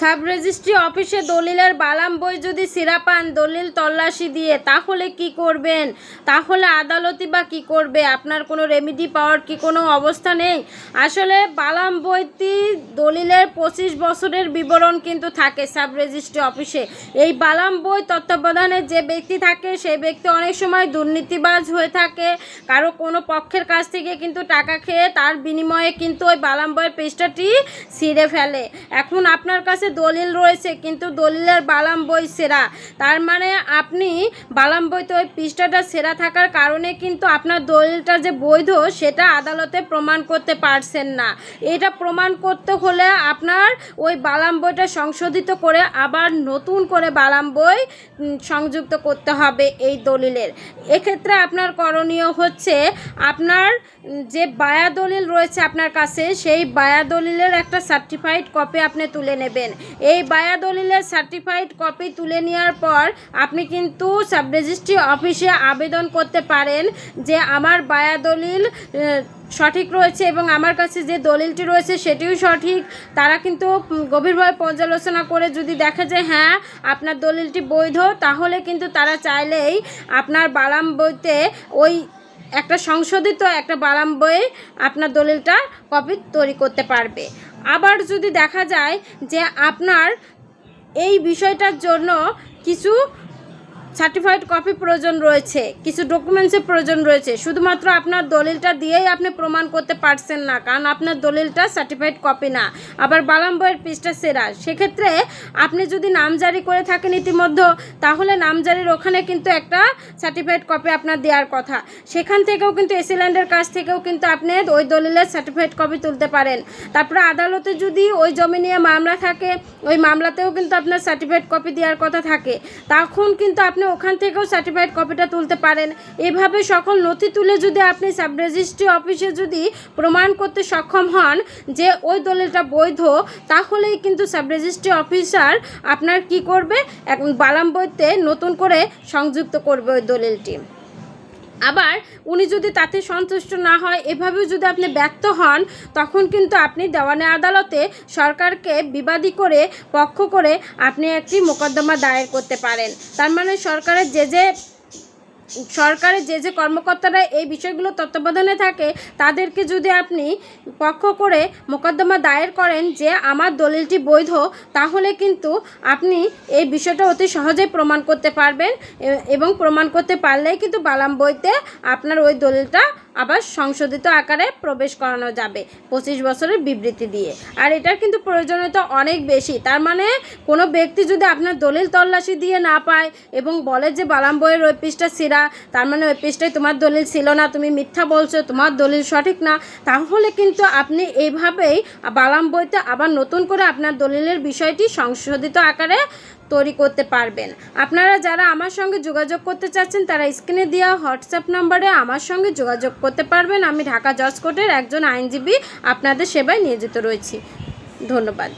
Sub registry অফিসে দলিলের বালাম বই যদি সিরা পান, দলিল তল্লাশি দিয়ে, তাহলে কি করবেন? তাহলে আদালতি বা কি করবে? আপনার কোনো রেমিডি পাওয়ার কি কোনো অবস্থা নেই? আসলে বালাম বইটি দলিলের পঁচিশ বছরের বিবরণ কিন্তু থাকে সাব রেজিস্ট্রি অফিসে। এই বালাম বই তত্ত্বাবধানে যে ব্যক্তি থাকে, সেই ব্যক্তি অনেক সময় দুর্নীতিবাজ হয়ে থাকে। কারও কোনো পক্ষের কাছ থেকে কিন্তু টাকা খেয়ে তার বিনিময়ে কিন্তু ওই বালাম বইয়ের পৃষ্ঠাটি ছিঁড়ে ফেলে। এখন আপনার কাছে দলিল রয়েছে, কিন্তু দলিলের বালাম বই সেরা। তার মানে আপনি বালাম বইতে ওই পৃষ্ঠাটা সেরা থাকার কারণে কিন্তু আপনার দলিলটা যে বৈধ, সেটা আদালতে প্রমাণ করতে পারছেন না। এটা প্রমাণ করতে হলে আপনার ওই বালাম বইটা সংশোধিত করে আবার নতুন করে বালাম বই সংযুক্ত করতে হবে এই দলিলের। এক্ষেত্রে আপনার করণীয় হচ্ছে আপনার যে বায়া দলিল রয়েছে আপনার কাছে, সেই বায়া দলিলের একটা সার্টিফাইড কপি আপনি তুলে নেবেন। এই বায়া দলিলের সার্টিফাইড কপি তুলে নেওয়ার পর আপনি কিন্তু সাব রেজিস্ট্রি অফিসে আবেদন করতে পারেন যে আমার বায়া দলিল সঠিক রয়েছে এবং আমার কাছে যে দলিলটি রয়েছে সেটিও সঠিক। তারা কিন্তু গভীরভাবে পর্যালোচনা করে যদি দেখা যায় হ্যাঁ আপনার দলিলটি বৈধ, তাহলে কিন্তু তারা চাইলেই আপনার বালাম বইতে ওই একটা সংশোধিত একটা বালাম বইয়ে আপনার দলিলটা কপি তৈরি করতে পারবে। আবার যদি দেখা যায় যে আপনার এই বিষয়টার জন্য কিছু সার্টিফাইড কপি প্রয়োজন রয়েছে, কিছু ডকুমেন্টসের প্রয়োজন রয়েছে, শুধুমাত্র আপনার দলিলটা দিয়েই আপনি প্রমাণ করতে পারছেন না, কারণ আপনার দলিলটা সার্টিফাইড কপি না। আবার বালাম বইয়ের পৃষ্ঠা সেরা, সেক্ষেত্রে আপনি যদি নামজারি করে থাকেন ইতিমধ্যে, তাহলে নামজারির ওখানে কিন্তু একটা সার্টিফাইড কপি আপনার দেওয়ার কথা। সেখান থেকেও কিন্তু এসিল্যান্ডের কাছ থেকেও কিন্তু আপনি ওই দলিলের সার্টিফাইড কপি তুলতে পারেন। তারপরে আদালতে যদি ওই জমি নিয়ে মামলা থাকে ওই মামলাতেও কিন্তু আপনার সার্টিফাইড কপি দেওয়ার কথা থাকে। তখন কিন্তু আপনি ওখান থেকেও সার্টিফাইড কপিটা তুলতে পারেন। এভাবে সকল নথি তুলে যদি আপনি সাব রেজিস্ট্রি অফিসে যদি প্রমাণ করতে সক্ষম হন যে ওই দলিলটা বৈধ, তাহলেই কিন্তু সাব রেজিস্ট্রি অফিসার আপনার কি করবে? এক বালাম বইতে নতুন করে সংযুক্ত করবে ওই দলিলটি। আবার উনি যদি তাতে সন্তুষ্ট না হয়, এভাবেও যদি আপনি ব্যর্থ হন, তখন কিন্তু আপনি দেওয়ানে আদালতে সরকারকে বিবাদী করে, পক্ষ করে আপনি একটি মোকদ্দমা দায়ের করতে পারেন। তার মানে সরকারের যে যে সরকারের যে যে কর্মকর্তারা এই বিষয়গুলো তত্ত্বাবধানে থাকে, তাদেরকে যদি আপনি পক্ষ করে মোকদ্দমা দায়ের করেন যে আমার দলিলটি বৈধ, তাহলে কিন্তু আপনি এই বিষয়টা অতি সহজেই প্রমাণ করতে পারবেন এবং প্রমাণ করতে পারলেই কিন্তু বালাম বইতে আপনার ওই দলিলটা আবার সংশোধিত আকারে প্রবেশ করানো যাবে পঁচিশ বছরের বিবৃতি দিয়ে। আর এটার কিন্তু প্রয়োজনীয়তা অনেক বেশি। তার মানে কোনো ব্যক্তি যদি আপনার দলিল তল্লাশি দিয়ে না পায় এবং বলে যে বালাম বইয়ের ওই পৃষ্ঠা সিরা, তার মানে ওই পিসটাই তোমার দলিল ছিল না, তুমি মিথ্যা বলছো, তোমার দলিল সঠিক না, তাহলে কিন্তু আপনি এইভাবেই বালাম বইতে আবার নতুন করে আপনার দলিলের বিষয়টি সংশোধিত আকারে তৈরি করতে পারবেন। আপনারা যারা আমার সঙ্গে যোগাযোগ করতে চাচ্ছেন, তারা স্ক্রিনে দেওয়া হোয়াটসঅ্যাপ নম্বরে আমার সঙ্গে যোগাযোগ করতে পারবেন। আমি ঢাকা জজ কোর্টের একজন আইনজীবী আপনাদের সেবায় নিয়োজিত রয়েছি। ধন্যবাদ।